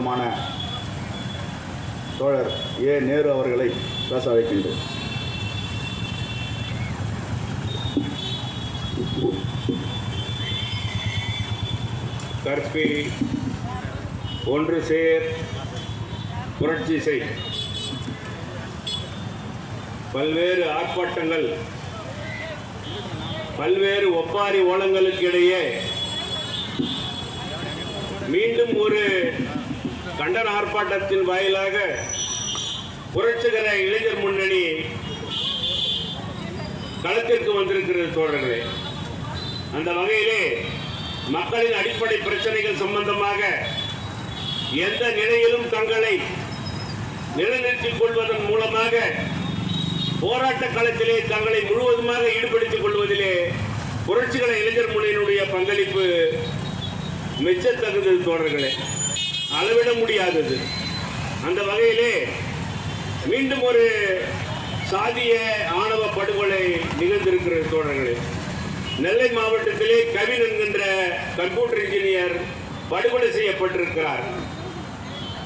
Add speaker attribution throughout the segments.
Speaker 1: மான தோழர் ஏ. நேரு அவர்களை பேச வைக்கின்றேன்
Speaker 2: கற்பி ஒன்று சேர் புரட்சி செய். பல்வேறு ஆர்ப்பாட்டங்கள் பல்வேறு ஒப்பாரி ஓலங்களுக்கு இடையே மீண்டும் ஒரு கண்டன ஆர்ப்பாட்டத்தின் வாயிலாக புரட்சிகர இளைஞர் முன்னணி களத்திற்கு வந்திருக்கிறது தோழர்களே. அந்த வகையிலே மக்களின் அடிப்படை பிரச்சனைகள் சம்பந்தமாக எந்த நிலையிலும் தங்களை நிலைநிறுத்திக் கொள்வதன் மூலமாக போராட்ட களத்திலே தங்களை முழுவதுமாக ஈடுபடுத்திக் கொள்வதிலே புரட்சிகர இளைஞர் முன்னணியினுடைய பங்களிப்பு மெச்சத்தகுந்தது தோழர்களே. அளவிட முடியாதது. அந்த வகையிலே மீண்டும் ஒரு சாதிய ஆணவ படுகொலை நிகழ்ந்திருக்கிற தோழர்களே. நெல்லை மாவட்டத்திலே கவின் என்கின்ற கம்ப்யூட்டர் இன்ஜினியர் படுகொலை செய்யப்பட்டிருக்கிறார்.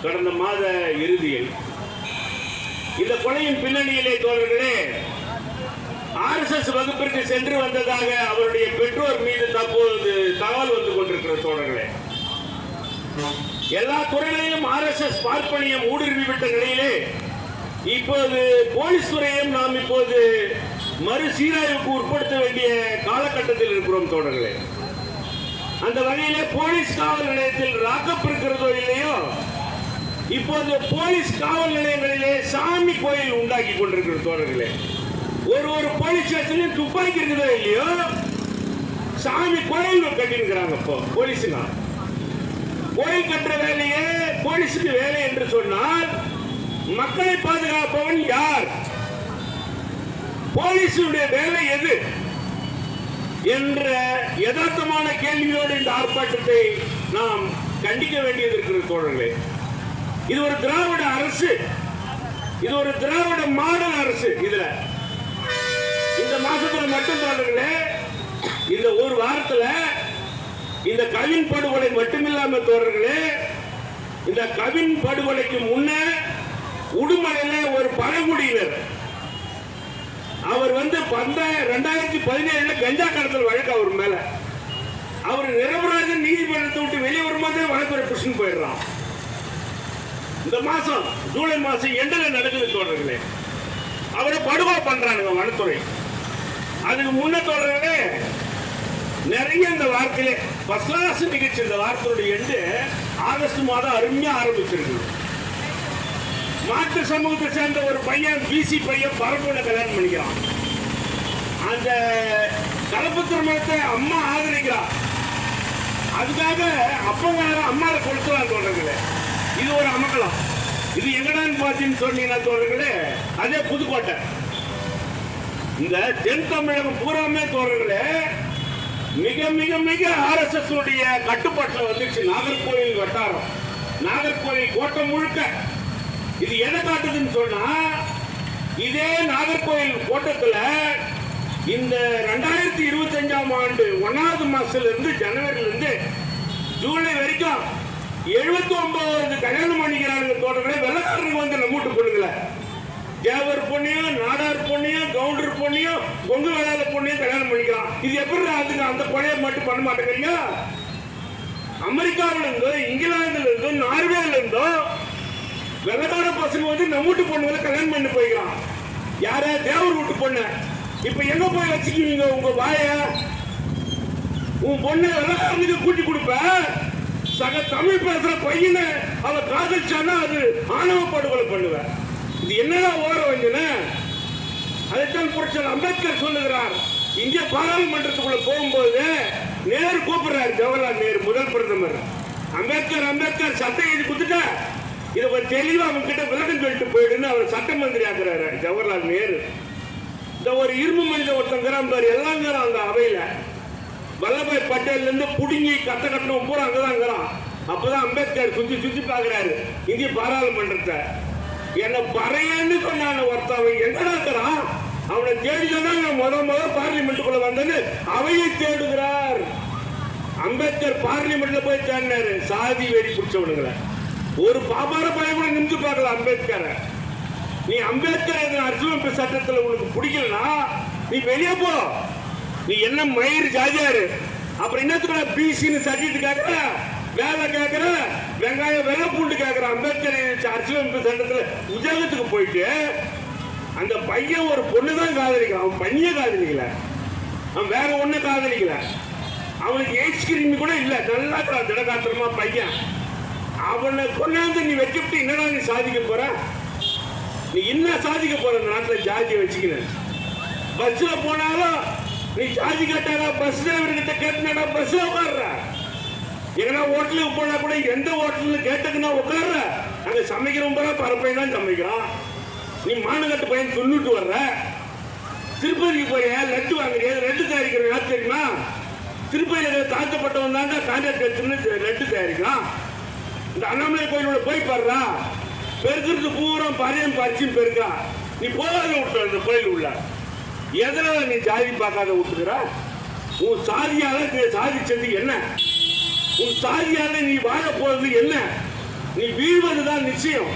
Speaker 2: கடந்த மாத இறுதியில். இந்த கொலையின் பின்னணியிலே தோழர்களே ஆர்எஸ்எஸ் வகுப்பிற்கு சென்று வந்ததாக அவருடைய பெற்றோர் மீது தற்போது தகவல் வந்து கொண்டிருக்கிற தோழர்களே. எல்லா துறைகளிலும் ஆர்எஸ்எஸ் பார்ப்பனியம் ஊடுருவி விட்ட நிலையிலே இப்போது போலீஸ் துறையும் நாம் இப்போது மறுசீராய்வுக்கு உட்படுத்த வேண்டிய காலகட்டத்தில் இருக்கிறோம் தோழர்களே. அந்த வகையிலே போலீஸ் காவல் நிலையத்தில் ராக்கப் இருக்கிறதோ இல்லையோ இப்போது போலீஸ் காவல் நிலையங்களிலே சாமி கோயில் உண்டாக்கி கொண்டிருக்கிற தோழர்களே. ஒரு ஒரு போலீஸ் ஸ்டேஷன்லையும் துப்பாக்கி இருக்குதோ இல்லையோ சாமி கோயில் கட்டிருக்கிறாங்க இப்போ போலீஸுங்க. கோயில் கட்டுற வேலையே போலீஸுக்கு வேலை என்று சொன்னால் மக்களை பாதுகாப்பவன் யார்? போலீஸுடைய வேலை எது? என்ற யதார்த்தமான கேள்வியோடு இந்த ஆர்ப்பாட்டத்தை நாம் கண்டிக்க வேண்டியது இருக்கிறது தோழர்களே. இது ஒரு திராவிட அரசு. இது ஒரு திராவிட மாடல் அரசு இதுல. இந்த மாசத்துல மட்டும் தோழர்களே இந்த ஒரு வாரத்துல இந்த கவின் படுகொலை மட்டுமில்லாம தோழர்களே இந்த கவின் படுகொலைக்கு முன்ன உடுமலையில ஒரு பழங்குடியினர் அவர் வந்து பந்த ரெண்டாயிரத்தி பதினேழுல கஞ்சா கடத்தல் வழக்கு அவர் மேல. அவர் நிரபராஜன் நீதிமன்றத்தை விட்டு வெளியே வரும்போதே வழக்குறை புஷ்னு போயிடுறான். இந்த மாசம் ஜூலை மாசம் எண்டில் நடக்குது தோழர்களே. அவரை படுகொலை பண்றானுங்க வனத்துறை. அதுக்கு முன்ன தோழர்களே நிறைய இந்த வார்த்தையிலே ஃபர்ஸ்ட் கிளாஸ் நிகழ்ச்சி இந்த வார்த்தையுடைய எண்டு ஆகஸ்ட் மாதம் அருமையா ஆரம்பிச்சிருக்கு. மாற்று சமூகத்தை சேர்ந்த ஒரு பையன் பிசி பையன் பரப்புல கல்யாணம் பண்ணிக்கிறான். அந்த கலப்பு திருமணத்தை அம்மா ஆதரிக்கிறான் அதுக்காக அப்பங்க அம்மாவை கொடுத்துலாம் தோழர்களே இது ஒரு அமக்கலாம் இது எங்கடான்னு பார்த்தீங்கன்னு சொன்னீங்கன்னா தோழர்களே அதே புதுக்கோட்டை. இந்த தென் தமிழகம் பூராமே தோழர்களே மிக மிக மிக ஆர்எஸ்எஸ் உடைய கட்டுப்பாட்டில் வந்துச்சு நாகர்கோவில் வட்டாரம். நாகர்கோவில் கோட்டம் முழுக்க. இது எதை காட்டுதுன்னு சொன்னா இதே நாகர்கோவில் கோட்டத்தில் இந்த ரெண்டாயிரத்தி இருபத்தி அஞ்சாம் ஆண்டு ஒன்னாவது மாசத்துல இருந்து ஜனவரில இருந்து ஜூலை வரைக்கும் எழுபத்தி ஒன்பது கல்யாணம் பண்ணிக்கிறாங்க தோட்டங்களே வெள்ளக்காரனுக்கு வந்து நம்ம வீட்டு பொண்ணுங்கள தேவர் பொண்ணையும் நாடார் பொண்ணையும் கவுண்டர் பொண்ணையும் கொங்கு வேளாள பொண்ணையும் கல்யாணம் பண்ணிக்கலாம். இது எப்படி அதுக்கு அந்த கொலையை மட்டும் பண்ண மாட்டேங்கிறீங்க அமெரிக்காவில இருந்தோ இங்கிலாந்துல இருந்தோ நார்வேல இருந்தோ வெள்ளக்கார பசங்க வந்து நம்ம வீட்டு பொண்ணுங்களை கல்யாணம் பண்ணி போய்க்கலாம் யார? தேவர் வீட்டு பொண்ணு. இப்ப எங்க போய் வச்சுக்குவீங்க உங்க வாய? உன் பொண்ணு வெள்ளக்காரனுக்கு கூட்டி கொடுப்ப. சக தமிழ் பேசுற பையனை அவ காதலிச்சானா அது ஆணவ படுகொலை பண்ணுவேன் இது என்னதான் ஓரம் வஞ்சன அதைத்தான் புரட்சர் அம்பேத்கர் சொல்லுகிறார். இங்கே பாராளுமன்றத்துக்குள்ள போகும்போது நேரு கூப்பிடுறாரு ஜவஹர்லால் நேரு முதல் பிரதமர். அம்பேத்கர் அம்பேத்கர் சட்டம் எழுதி கொடுத்துட்டா? இதை கொஞ்சம் தெளிவாக அவங்க கிட்ட விளக்கம் சொல்லிட்டு போயிடுன்னு அவர் சட்ட மந்திரி ஆகிறாரு ஜவஹர்லால் நேரு. இந்த ஒரு இரும்பு மனித ஒருத்தங்கிறான் பாரு எல்லாங்கிறான் அந்த அவையில. வல்லபாய் பட்டேல்ல இருந்து புடுங்கி கத்த கட்டணும் பூரா அங்கதாங்கிறான் அப்பதான் அம்பேத்கர் சுத்தி சுத்தி பாக்குறாரு இந்திய பாராளுமன்றத்தை. என்ன பறையன்னு சொன்னான ஒருத்தவன். எங்கடா இருக்கிறான் அவனை தேடி சொன்னாங்க முத முத பார்லிமெண்ட்டுக்குள்ள வந்தது அவையை தேடுகிறார். அம்பேத்கர் பார்லிமெண்ட்ல போய் தேடினாரு. சாதி வெறி பிடிச்சவனுங்களை. ஒரு பாபார பையன் கூட நின்று பார்க்கல அம்பேத்கரை. நீ அம்பேத்கர் எழுதின அரசியலமைப்பு சட்டத்தில் உனக்கு பிடிக்கலனா நீ வெளியே போ. நீ என்ன மயிர் ஜாதியாரு. அப்புறம் என்னத்துக்கு பிசின்னு சர்டிஃபிகேட் கேட்கற? வேலை கேட்கிற வெங்காயம் வெள்ளை பூண்டு கேட்கிற அம்பேத்கர் எழுதின அரசியலமைப்பு சட்டத்துல உத்தியோகத்துக்கு போயிட்டு அந்த பையன் ஒரு பொண்ணு தான் காதலிக்கிறான். அவன் பையன் காதலிக்கல. அவன் வேற ஒன்றும் காதலிக்கல. அவனுக்கு ஐஸ்கிரீம் கூட இல்லை. நல்லா இருக்கிறான். திடகாத்திரமா பையன். அவனை கொண்டாந்து நீ வச்சுட்டு என்னடா நீ சாதிக்க போற? நீ என்ன சாதிக்க போற? இந்த நாட்டில் ஜாதியை வச்சுக்கின. பஸ்ஸில் போனாலும் நீ ஜாதி கேட்டாரா? பஸ் டிரைவர்கிட்ட கேட்டா பஸ்ஸில் உட்காடுற ஏன்னா ஹோட்டலுக்கு போனா கூட எந்த ஹோட்டலில் கேட்டதுன்னா உட்கார்ற. அங்க சமைக்கிறவங்க போல பரப்பை தான் சமைக்கிறான். நீ மானகட்டு பையன் சொல்லிட்டு வர்ற. திருப்பதிக்கு போய் லட்டு வாங்குறியா? லட்டு தயாரிக்கிற யார் தெரியுமா? திருப்பதியில் தாழ்த்தப்பட்டவன் தான் கான்ட்ராக்ட் எடுத்துன்னு லட்டு தயாரிக்கலாம் இந்த அண்ணாமலை கோயிலோட போய் பாடுறா பெருக்கிறது பூரா பரியம் பறிச்சும் பெருக்கா. நீ போகாத விட்டு அந்த கோயில் உள்ள. எதனால நீ ஜாதி பார்க்காத விட்டுக்கிற உன் சாதியால சாதி செஞ்சு என்ன? உன் சாதியால நீ வாழ போறது என்ன? நீ வீழ்வதுதான் நிச்சயம்.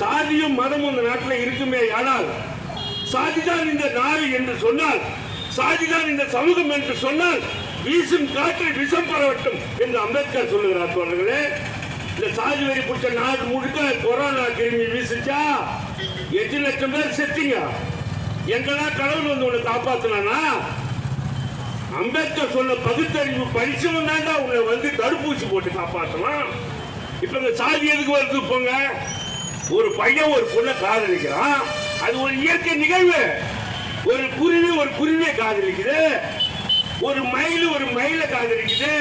Speaker 2: சாதியும் மதமும் இந்த நாட்டில் இருக்குமே ஆனால் சாதிதான் இந்த நாடு என்று சொன்னால் சாதிதான் இந்த சமூகம் என்று சொன்னால் வீசும் காற்று விஷம் பரவட்டும் என்று அம்பேத்கர் சொல்லுகிறார் தோழர்களே. இந்த சாதி வரி பிடிச்ச நாடு முழுக்க கொரோனா கிருமி வீசுச்சா? எட்டு லட்சம் பேர் செத்தீங்க. எங்கன்னா கடவுள் வந்து உன்னை காப்பாத்தினா அம்பேத்கர் சொன்ன பகுத்தறிவு படிச்சவன் தாண்டா உங்களை வந்து தடுப்பூசி போட்டு காப்பாற்றலாம் இப்ப இந்த சாதி எதுக்கு வருது போங்க? ஒரு பையன் ஒரு பொண்ணை காதலிக்கிறான். அது ஒரு இயற்கை நிகழ்வு. ஒரு குருவி ஒரு குருவியை காதலிக்குது. ஒரு மயில் ஒரு மயில காதலிக்குது.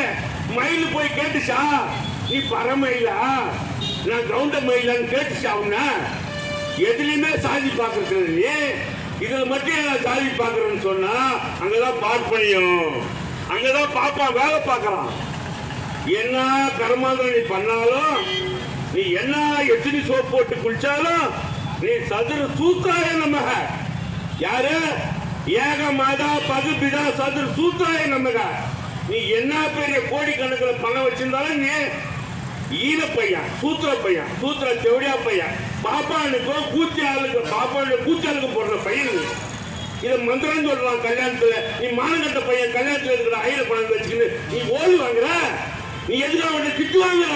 Speaker 2: மயில் போய் கேட்டுச்சா? நீ பரமயிலா நான் கவுண்ட மயிலான்னு கேட்டுச்சா அவன எதுலையுமே சாதி பார்க்கறது நீ. இதை மட்டும் நான் சொன்னால் பார்க்கறேன்னு சொன்னா அங்கதான் அங்கே அங்கதான் பாப்பான் வேலை பார்க்கறான். என்ன கர்மாந்திரம் நீ பண்ணாலும் நீ என்ன எத்தனை சோப் போட்டு குளிச்சாலும் நீ சதுர சூத்திராய நமக யாரு? ஏக மாதா பகுபிதா சதுர சூத்திராய நமக நீ என்ன பெரிய கோடிக்கணக்கில் பணம் வச்சிருந்தாலும் நீ ஈன பையன் சூத்திர பையன் சூத்திர செவடியா பையன். பாப்பானுக்கும் கூத்தியாளுக்கு பாப்பானுக்கு கூத்தியாளுக்கு போடுற பையன் இதை மந்திரம் சொல்றான் கல்யாணத்துல. நீ மானங்கட்ட பையன் கல்யாணத்துல இருக்கிற ஐயில பணம் வச்சுக்கின்னு நீ ஓடி வாங்குற? நீ எதுக்காக அவனை திட்டு வாங்குற?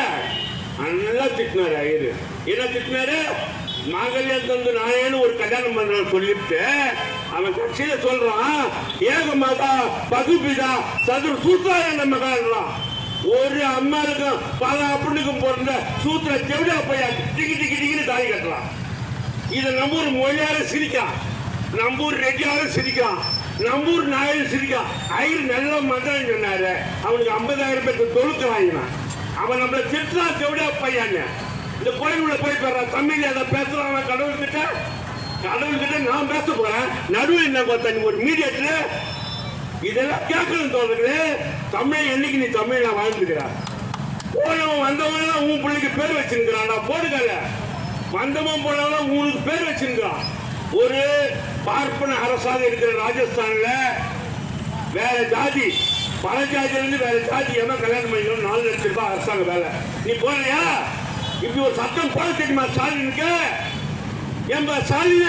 Speaker 2: நல்லா திட்டினாரு ஐயரு. என்ன திட்டினாரு? மாங்கல்யம் தந்து நானேன்னு ஒரு கல்யாணம் பண்ற சொல்லிட்டு அவன் கட்சியில சொல்றான் ஏக மாதா பகுபிதா சதுர் சூத்தாய நம்ம காணலாம் ஒரு அம்மாருக்கும் பல அப்படினுக்கும் பிறந்த சூத்திர செவிட பையா டிக்கி டிக்கி டிக்கின்னு தாலி கட்டலாம். இதை நம்பூர் மொழியார சிரிக்கலாம். நம்பூர் ரெட்டியார சிரிக்கலாம். நம்பூர் நாயர் சிரிக்கா ஐயர் நல்ல மதம் சொன்னாரு. அவனுக்கு ஐம்பதாயிரம் பேருக்கு தொழுக்கிறான் அவன் நம்மளை திட்டுறான் செவிடா பையன் இந்த கோயிலுள்ள போய் பெற தமிழ் அதை பேசுறான் கிட்ட கடவுள் கிட்ட நான் பேச போறேன். நடுவில் என்ன பார்த்தேன் நீ ஒரு மீடியத்தில்? இதெல்லாம் கேட்கணும் தோழர்களே. தமிழ் என்னைக்கு நீ தமிழ்ல வாழ்ந்துக்கிறார் போனவன் வந்தவன் எல்லாம் உன் பிள்ளைக்கு பேர் வச்சிருக்கிறான் நான் போடுகல வந்தவன் போனவன் உனக்கு பேர் வச்சிருக்கிறான். ஒரு பார்ப்பன அரசாக இருக்கிற ராஜஸ்தான்ல வேற ஜாதி பல ஜாதியிலிருந்து வேற ஜாதி எவன் கல்யாணம் பண்ணிக்கணும் நாலு லட்சம் ரூபாய் அரசாங்க வேலை. நீ போறியா இப்படி ஒரு சட்டம் போட தெரியுமா ஸ்டாலினுக்கு? ஏன்பா ஸ்டாலின?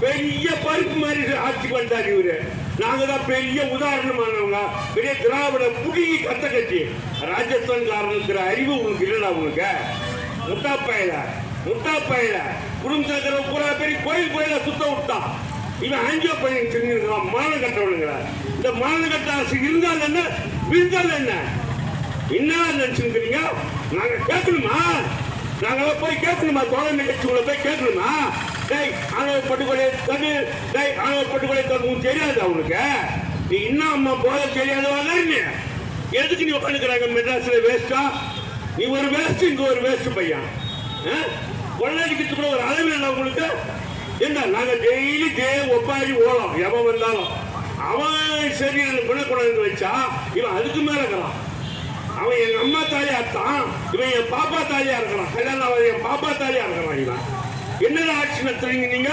Speaker 2: பெரிய பருப்பு மாதிரி ஆட்சி வந்தார் இவரு. நாங்க தான் பெரிய உதாரணமானவங்க. பெரிய திராவிட புடுங்கி கத்த கட்சி ராஜஸ்தான்காரன் இருக்கிற அறிவு உங்களுக்கு இல்லைடா உங்களுக்கு? முட்டா பயல முட்டா பயல குடும்பத்தில் பூரா பெரிய கோயில் கோயில சுத்த விட்டான் இவன் ஆங்கியோ பையன் செஞ்சிருக்கிறான் மானம் கட்டவனுங்கிற. இந்த மானம் கட்ட ஆசை இருந்தால் என்ன விழுந்தால் என்ன? என்ன நினைச்சுக்கிறீங்க நாங்க கேட்கணுமா? நாங்க போய் கேட்கணுமா? தோழ நிகழ்ச்சிகளை போய் கேட்கணுமா? டேய் ஆணவ பட்டுக்கொலை தடு டேய் ஆணவ பட்டுக்கொலை தடு உனக்கு தெரியாது அவனுக்கு நீ இன்னும் அம்மா போல தெரியாதவா நீ எதுக்கு நீ உட்காந்துக்கிறாங்க மெட்ராஸில் வேஸ்ட்டா நீ ஒரு வேஸ்ட் இங்கே ஒரு வேஸ்ட் பையன். கொள்ளையடிக்கிறது கூட ஒரு அளவு இல்லை உங்களுக்கு. என்ன நாங்கள் டெய்லி தே ஒப்பாரி ஓலாம் எவன் வந்தாலும். அவன் சரி பண்ண வச்சா இவன் அதுக்கு மேலே இருக்கிறான். அவன் எங்க அம்மா தாலியா தான். இவன் என் பாப்பா தாலியா இருக்கிறான். கல்யாணம் அவன் என் பாப்பா தாலியா இருக்கிறான் இவன். என்ன ஆட்சி நடத்துறீங்க நீங்க?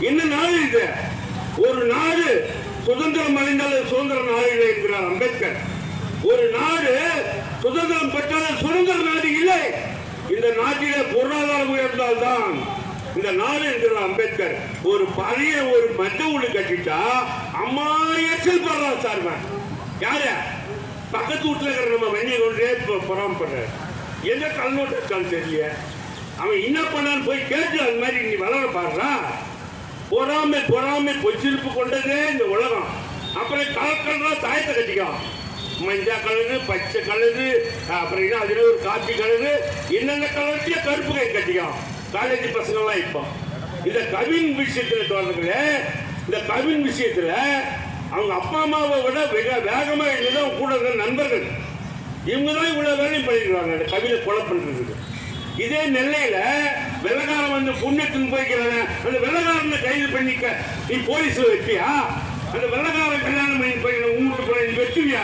Speaker 2: என்ன நாடு இது? ஒரு நாடு சுதந்திரம் அடைந்தால் சுதந்திர நாடு இல்லை என்கிறார் அம்பேத்கர். ஒரு நாடு சுதந்திரம் பெற்றால் சுதந்திர நாடு இல்லை. இந்த நாட்டிலே பொருளாதாரம் உயர்ந்தால்தான் இந்த நாடு என்கிற அம்பேத்கர். ஒரு பழைய ஒரு மத்த வீடு கட்டிட்டா அம்மா எச்சல் படுறா சார் இவன். யாரு? பக்கத்து வீட்டுல இருக்கிற நம்ம வெண்ணி கொண்டே பொறாமப்படுறாரு. எந்த கல்நோட்டம் தெரியல? அவன் என்ன பண்ணான்னு போய் கேட்டு அது மாதிரி நீ வளர பாடுறா பொறாமை பொறாமை பொச்சிருப்பு கொண்டதே இந்த உலகம். அப்புறம் கலக்கல்னா தாயத்தை கட்டிக்கலாம் மஞ்சள் கலரு பச்சை கலரு அப்புறம் என்ன அதுல ஒரு காப்பி கலரு என்னென்ன கலர்லயே கருப்பு கை கட்டிக்கலாம் காலேஜ் பசங்கள்லாம் இப்போ. இந்த கவின் விஷயத்துல தோன்றதுல இந்த கவின் விஷயத்துல அவங்க அப்பா அம்மாவை விட வெக வேகமா தான் கூட இருக்கிற நண்பர்கள். இவங்க தான் இவ்வளோ வேலையும் பண்ணிடுவாங்க அந்த கவிதை கொலை பண்ணுறதுக்கு இதே நெல்லையில வெள்ளக்காரன் வந்து புண்ணியத்தின் போய்க்கிறான அந்த வெள்ளக்காரன் கைது பண்ணிக்க நீ போலீஸ்ல வைப்பியா? அந்த வெள்ளக்காரன் கல்யாணம் பண்ணி போய் உங்களுக்கு போய் நீ வெட்டுவியா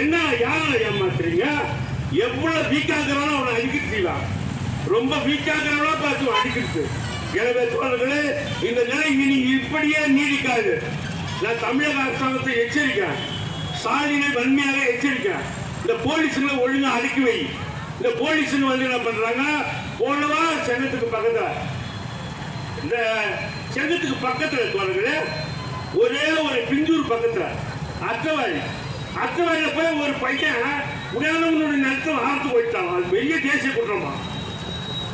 Speaker 2: என்ன யார ஏமாத்துறீங்க? எவ்வளவு வீக்காகிறானோ அவனை அடிக்கிட்டு செய்வான். ரொம்ப வீக்காக்குறவனா பார்த்து அடிக்கிறது எனவே தோழர்களே இந்த நிலை இனி இப்படியே நீடிக்காது. நான் தமிழக அரசாங்கத்தை எச்சரிக்கிறேன். சாதினை வன்மையாக எச்சரிக்கிறேன். இந்த போலீஸுங்களை ஒழுங்காக அடுக்கி வை. இந்த போலீஸுங்க வந்து என்ன பண்றாங்க? போனவா செங்கத்துக்கு பக்கத்துல இந்த செங்கத்துக்கு பக்கத்துல தோழர்களே ஒரே ஒரு பிஞ்சூர் பக்கத்துல அத்தவாரி. அத்தவாரியில போய் ஒரு பையன் உடையானவனுடைய நிலத்தை வார்த்து போயிட்டான் அது பெரிய தேசிய குற்றமா?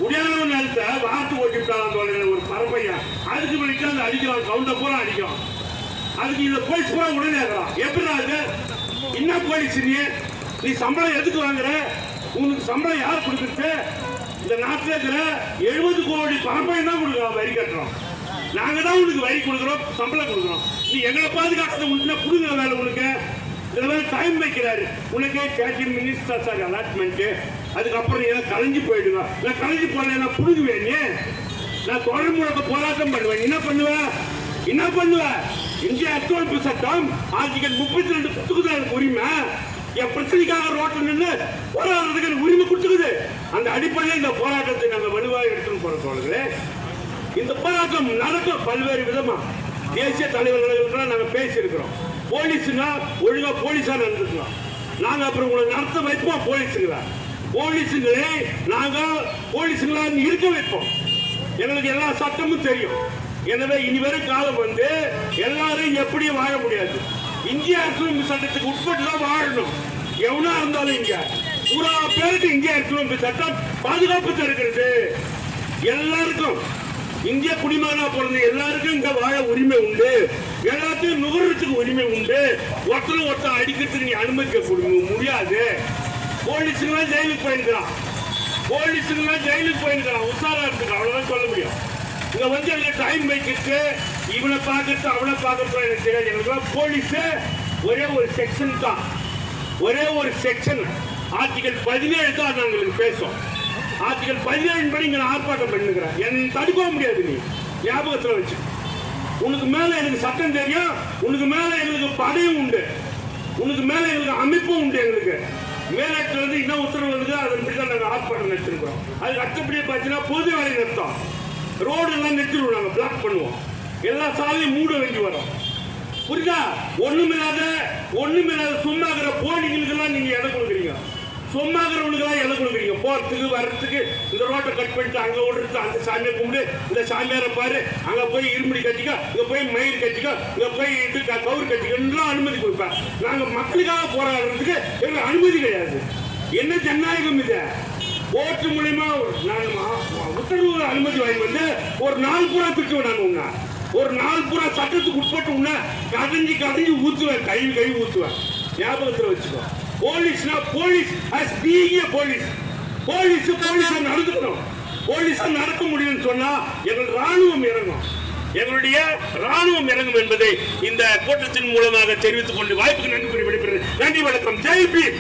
Speaker 2: உடையானவன் நிலத்தை வார்த்து ஓட்டிவிட்டான் ஒரு பரப்பையன் அதுக்கு பிடிக்க அந்த அடிக்கலாம் கவுண்டை பூரா அடிக்கும் அதுக்கு இந்த போலீஸ் பூரா உடனே இருக்கலாம் எப்படி அது என்ன போலீஸ் நீ? நீ சம்பளம் எதுக்கு வாங்குற? உனக்கு சம்பளம் யார் கொடுக்குறது இந்த நாட்டில் இருக்கிற எழுபது கோடி பணப்பையும் தான் கொடுக்குறோம் வரி கட்டுறோம். நாங்கள் தான் உனக்கு வரி கொடுக்குறோம் சம்பளம் கொடுக்குறோம். நீ எங்களை பாதுகாக்கிறது உனக்கு கொடுங்க வேலை உனக்கு? இதில் வேற டைம் வைக்கிறாரு. உனக்கே தேர்ட்டின் மினிட்ஸ் தான் சார் அலாட்மெண்ட்டு அதுக்கப்புறம் நீ எல்லாம் கலைஞ்சு போயிடுங்க. நான் கலைஞ்சு போனேன் புடுங்குவேன் நீ. நான் தொடர் முழக்க போராட்டம் பண்ணுவேன். என்ன பண்ணுவ? என்ன பண்ணுவ? இந்திய அர்த்தமைப்பு சட்டம் ஆர்டிகல் முப்பத்தி ரெண்டு கொடுத்துக்குது எனக்கு உரிமை. என் பிரச்சனைக்காக ரோட்டில் நின்று போராடுறதுக்கு எனக்கு உரிமை கொடுத்துக்குது. அந்த அடிப்படையில் இந்த போராட்டத்தை நாங்கள் வலுவாக எடுத்துன்னு போற தோழர்களே இந்த போராட்டம் நடக்கும் பல்வேறு விதமா. தேசிய தலைவர்களுக்கெல்லாம் நாங்கள் பேசியிருக்கிறோம். போலீஸுங்க ஒழுங்காக போலீஸாக நடந்துக்கலாம். நாங்கள் அப்புறம் உங்களை நடத்த வைப்போம் போலீஸுங்களா? போலீஸுங்களே நாங்கள் போலீஸுங்களா இருக்க வைப்போம். எங்களுக்கு எல்லா சட்டமும் தெரியும். எனவே இனிவரும் காலம் வந்து எல்லாரும் எப்படி வாழ முடியாது. இந்திய அரசியலமைப்பு சட்டத்துக்கு உட்பட்டு தான் வாழணும். எவனா இருந்தாலும் இங்க. பூரா பேருக்கு இந்திய அரசியலமைப்பு சட்டம் பாதுகாப்பு தருகிறது. எல்லாருக்கும். இந்திய குடிமகனா பிறந்த எல்லாருக்கும் இங்க வாழ உரிமை உண்டு. எல்லாத்தையும் நுகர்றதுக்கு உரிமை உண்டு. ஒருத்தர் ஒருத்தர் அடிக்கிறதுக்கு நீ அனுமதிக்க முடியாது. போலீஸுங்களாம் ஜெயிலுக்கு போயிருக்கிறான். போலீஸுங்களாம் ஜெயிலுக்கு போயிருக்கிறான். உஷாரா இருக்கு அவ்வளவுதான் சொல்ல முடியும். இங்க வந்து எனக்கு டைம் வைக்கிட்டு இவனை பார்க்கறது அவனை பார்க்கறது எனக்கு தெரியாது. எங்களுக்கு போலீஸ் ஒரே ஒரு செக்ஷன் தான். ஒரே ஒரு செக்ஷன் ஆர்டிகல் பதினேழு தான் நாங்கள் பேசுவோம் ஆர்டிகல் பதினேழு படி இங்கே நான் ஆர்ப்பாட்டம் பண்ணுகிறேன் என்னை தடுக்கவும் முடியாது நீ. ஞாபகத்துல வச்சு. உனக்கு மேலே எனக்கு சட்டம் தெரியும். உனக்கு மேலே எங்களுக்கு படையும் உண்டு. உனக்கு மேலே எங்களுக்கு அமைப்பும் உண்டு எங்களுக்கு. மேலாட்டில் வந்து என்ன உத்தரவு வருது. அதன்படி தான் நாங்கள் ஆர்ப்பாட்டம் நடத்திருக்கிறோம். அதுக்கு அடுத்தபடியே பார்த்தீங்கன்னா பொது வேலை நிறுத்தம் ரோடெல்லாம் நிறுத்திடுவோம் நாங்கள் பிளாக் பண்ணுவோம். எல்லா சாலையும் மூட வேண்டி வரும். புரியுதா? ஒண்ணுமில்லாத ஒண்ணுமில்லாத சும்மா இருக்கிற போலிகளுக்கெல்லாம் நீங்க இடம் கொடுக்குறீங்க. சும்மா இருக்கிறவனுக்கெல்லாம் இடம் கொடுக்குறீங்க. போறதுக்கு வர்றதுக்கு இந்த ரோட்டை கட் பண்ணிட்டு அங்க விடுறது அந்த சாமியை கும்பிடு இந்த சாமியாரை பாரு அங்க போய் இருமுடி கட்டிக்கோ இங்க போய் மயில் கட்டிக்கோ இங்க போய் இது க- கட்டிக்கோன்னு அனுமதி கொடுப்பேன். நாங்க மக்களுக்காக போராடுறதுக்கு எங்களுக்கு அனுமதி கிடையாது. என்ன ஜனநாயகம் இது? ஓட்டு மூலியமா நான் உத்தரவு அனுமதி வாங்கி வந்து ஒரு நாள் பூரா திட்டுவேன் நான் உன்னை ஒரு நாள் பூரா சட்டத்துக்கு உட்பட்டு உன்ன கதஞ்சி கதஞ்சி ஊத்துவேன். கை கை ஊத்துவேன். ஞாபகத்தில் வச்சுக்கோ. போலீஸ்னா police as being a police police போலீஸா நடந்துக்கணும். போலீஸா நடக்க முடியும்னு சொன்னா எங்கள் ராணுவம் இறங்கும். எங்களுடைய ராணுவம் இறங்கும் என்பதை இந்த கூட்டத்தின் மூலமாக தெரிவித்துக் கொண்டு வாய்ப்புக்கு நன்றி கூறி விடைபெறுகிறேன். நன்றி வணக்கம். ஜெய் பீம்